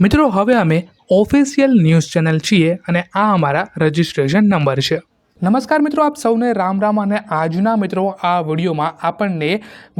મિત્રો હવે અમે ઓફિશિયલ ન્યૂઝ ચેનલ છીએ અને આ અમારા રજિસ્ટ્રેશન નંબર છે. નમસ્કાર મિત્રો, આપ સૌને રામ રામ અને આજના મિત્રો આ વિડીયોમાં આપણને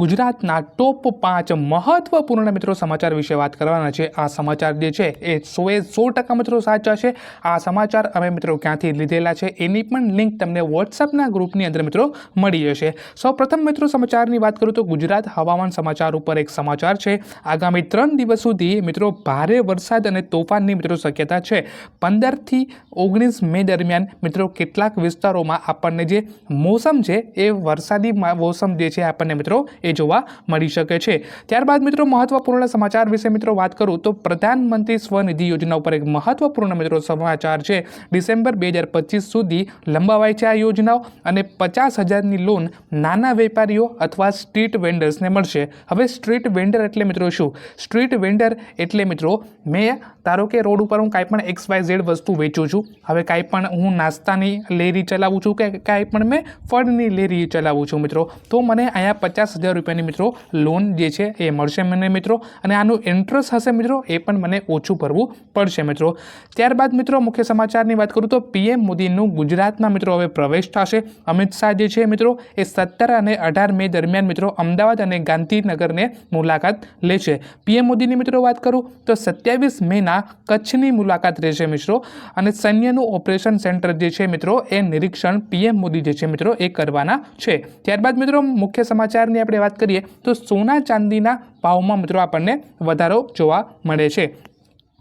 ગુજરાતના ટોપ પાંચ મહત્વપૂર્ણ મિત્રો સમાચાર વિશે વાત કરવાના છે. આ સમાચાર જે છે એ સોએ સો ટકા મિત્રો સાચા છે. આ સમાચાર અમે મિત્રો ક્યાંથી લીધેલા છે એની પણ લિંક તમને વોટ્સઅપના ગ્રુપની અંદર મિત્રો મળી જશે. સૌ પ્રથમ મિત્રો સમાચારની વાત કરું તો ગુજરાત હવામાન સમાચાર ઉપર એક સમાચાર છે. આગામી ત્રણ દિવસ સુધી મિત્રો ભારે વરસાદ અને તોફાનની મિત્રો શક્યતા છે. પંદરથી ઓગણીસ મે દરમિયાન મિત્રો કેટલાક વિસ્તારોમાં આપણને જે મોસમ છે એ વરસાદી મોસમ જે છે આપણને મિત્રો એ જોવા મળી શકે છે. ત્યારબાદ મિત્રો મહત્વપૂર્ણ સમાચાર વિશે મિત્રો વાત કરું તો પ્રધાનમંત્રી સ્વનિધિ યોજના ઉપર એક મહત્વપૂર્ણ મિત્રો સમાચાર છે. ડિસેમ્બર બે હજાર પચીસ સુધી લંબાવાય છે આ યોજનાઓ અને પચાસ હજારની લોન નાના વેપારીઓ અથવા સ્ટ્રીટ વેન્ડર્સને મળશે. હવે સ્ટ્રીટ વેન્ડર એટલે મિત્રો શું? સ્ટ્રીટ વેન્ડર એટલે મિત્રો મેં ધારો કે રોડ ઉપર હું કાંઈ પણ એક્સ વાય ઝેડ વસ્તુ વેચું છું. હવે કાંઈ પણ હું નાસ્તાની લેરી ચલાવું છું કે કાંઈ પણ મેં ફંડની લેરી ચલાવું છું મિત્રો. તો મને અહીંયા પચાસ હજાર રૂપિયાની મિત્રો લોન જે છે એ મળશે મને મિત્રો. અને આનું ઇન્ટરેસ્ટ હશે મિત્રો એ પણ મને ઓછું ભરવું પડશે મિત્રો. ત્યારબાદ મિત્રો મુખ્ય સમાચારની વાત કરું તો પીએમ મોદીનું ગુજરાતમાં મિત્રો હવે પ્રવેશ થશે. અમિત શાહ જે છે મિત્રો એ સત્તર અને અઢાર મે દરમિયાન મિત્રો અમદાવાદ અને ગાંધીનગરને મુલાકાત લેશે. પીએમ મોદીની મિત્રો વાત કરું તો સત્યાવીસ મેના કચ્છની મુલાકાત રહેશે મિત્રો. અને સૈન્યનું ઓપરેશન સેન્ટર જે છે મિત્રો એ નિરીક્ષણ પીએમ મોદી જે છે મિત્રો એ કરવાના છે. ત્યારબાદ મિત્રો મુખ્ય સમાચારની આપણે વાત કરીએ તો સોના ચાંદીના ભાવમાં મિત્રો આપણને વધારો જોવા મળે છે.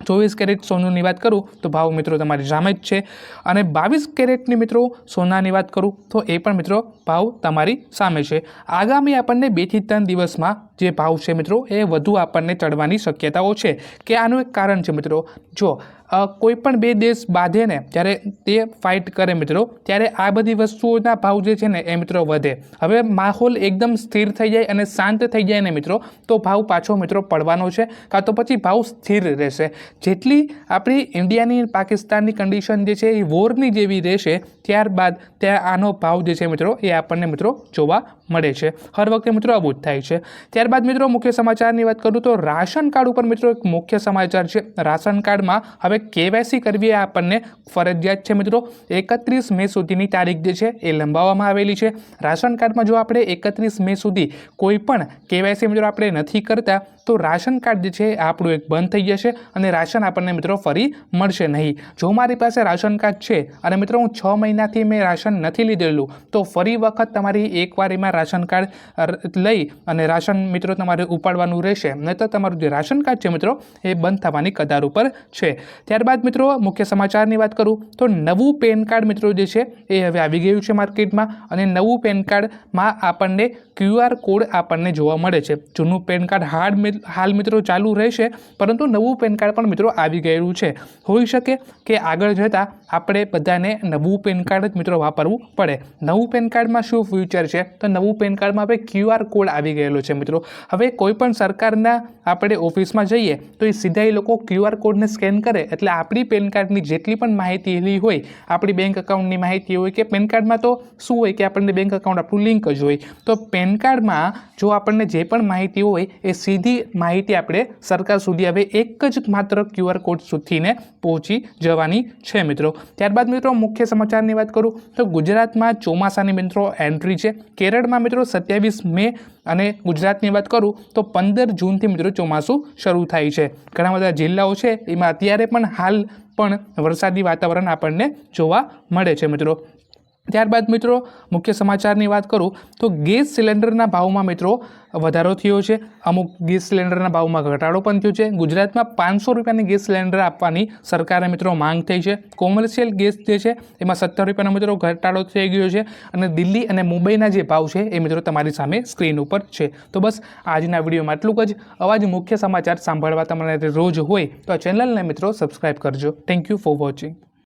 ચોવીસ કેરેટ સોનુની વાત કરું તો ભાવ મિત્રો તમારી સામે જ છે. અને બાવીસ કેરેટની મિત્રો સોનાની વાત કરું તો એ પણ મિત્રો ભાવ તમારી સામે છે. આગામી આપણને બેથી ત્રણ દિવસમાં જે ભાવ છે મિત્રો એ વધુ આપણને ચડવાની શક્યતાઓ છે. કે આનું એક કારણ છે મિત્રો. જો અ, કોઈ પણ બે દેશ બાંધે ને ત્યારે તે ફાઇટ કરે મિત્રો ત્યારે આ બધી વસ્તુઓના ભાવ જે છે ને એ મિત્રો વધે. હવે માહોલ એકદમ સ્થિર થઈ જાય અને શાંત થઈ જાય ને મિત્રો તો ભાવ પાછો મિત્રો પડવાનો છે કાં તો પછી ભાવ સ્થિર રહેશે. જેટલી આપણી ઇન્ડિયાની પાકિસ્તાનની કન્ડિશન જે છે એ વોરની જેવી રહેશે ત્યારબાદ ત્યાં આનો ભાવ જે છે મિત્રો એ આપણને મિત્રો જોવા મળે છે. હર વખતે મિત્રો આવું જ થાય છે. ત્યારબાદ મિત્રો મુખ્ય સમાચારની વાત કરું તો રાશન કાર્ડ ઉપર મિત્રો એક મુખ્ય સમાચાર છે. રાશન કાર્ડમાં હવે કેવાયસી કરવી એ આપણને ફરજિયાત છે મિત્રો. એકત્રીસ મે સુધીની તારીખ જે છે એ લંબાવવામાં આવેલી છે. રાશન કાર્ડમાં જો આપણે એકત્રીસ મે સુધી કોઈ પણ કેવાયસી મિત્રો આપણે નથી કરતા, તો રાશન કાર્ડ જે છે એ આપણું એક બંધ થઈ જશે અને રાશન આપણને મિત્રો ફરી મળશે નહીં. જો મારી પાસે રાશન કાર્ડ છે અને મિત્રો હું છ મહિનાથી મેં રાશન નથી લીધેલું, તો ફરી વખત તમારી એકવાર એમાં રાશન કાર્ડ લઈ અને રાશન મિત્રો તમારે ઉપાડવાનું રહેશે. નહીં તમારું જે રાશન કાર્ડ છે મિત્રો, એ બંધ થવાની કદાર ઉપર છે. ત્યારબાદ મિત્રો, મુખ્ય સમાચારની વાત કરું, તો નવું પેન કાર્ડ મિત્રો જે છે, એ હવે આવી ગયું છે માર્કેટમાં અને નવું પેન કાર્ડમાં આપણને ક્યુઆર કોડ આપણને જોવા મળે છે. જૂનું પેન કાર્ડ હાર્ડ હાલ મિત્રો ચાલુ રહેશે, પરંતુ નવું પેન કાર્ડ પણ મિત્રો આવી ગયેલું છે. હોઈ શકે કે આગળ જતાં આપણે બધાને નવું પેન કાર્ડ જ મિત્રો વાપરવું પડે. નવું પેન કાર્ડમાં શું ફ્યુચર છે? તો નવું પેન કાર્ડમાં હવે ક્યુઆર કોડ આવી ગયેલો છે મિત્રો. હવે કોઈ પણ સરકારના આપણે ઓફિસમાં જઈએ તો એ સીધા એ લોકો ક્યુઆર કોડને સ્કેન કરે. એટલે આપણી પેન કાર્ડની જેટલી પણ માહિતી એલી હોય, આપણી બેંક એકાઉન્ટની માહિતી હોય કે પેન કાર્ડમાં તો શું હોય કે આપણને બેંક એકાઉન્ટ આપણું લિંક જ હોય. તો પેન કાર્ડમાં જો આપણને જે પણ માહિતી હોય એ સીધી માહિતી આપણે સરકાર સુધી હવે એક જ માત્ર ક્યુઆર કોડ સુધીને પહોંચી જવાની છે મિત્રો. ત્યારબાદ મિત્રો મુખ્ય સમાચારની વાત કરું તો ગુજરાતમાં ચોમાસાની મિત્રો એન્ટ્રી છે. કેરળમાં મિત્રો, સત્યાવીસ મે અને ગુજરાતની વાત કરું તો પંદર જૂનથી મિત્રો ચોમાસું શરૂ થાય છે. ઘણા બધા જિલ્લાઓ છે, એમાં અત્યારે પણ હાલ પણ વરસાદી વાતાવરણ આપણને જોવા મળે છે મિત્રો. ત્યારબાદ મિત્રો, મુખ્ય સમાચારની વાત કરું, તો ગેસ સિલિન્ડરના ભાવમાં મિત્રો વધારો થયો છે. અમુક ગેસ સિલિન્ડરના ભાવમાં ઘટાડો પણ થયો છે. ગુજરાતમાં પાંચસો રૂપિયાની ગેસ સિલિન્ડર આપવાની સરકારે મિત્રો માંગ થઈ છે. કોમર્શિયલ ગેસ જે છે, એમાં સત્તર રૂપિયાનો મિત્રો ઘટાડો થઈ ગયો છે અને દિલ્હી અને મુંબઈના જે ભાવ છે, એ મિત્રો તમારી સામે સ્ક્રીન ઉપર છે. તો બસ, આજના વિડીયોમાં આટલું જ. આવા જ મુખ્ય સમાચાર સાંભળવા તમારે રોજ હોય તો આ ચેનલને મિત્રો સબસ્ક્રાઈબ કરજો. Thank you for watching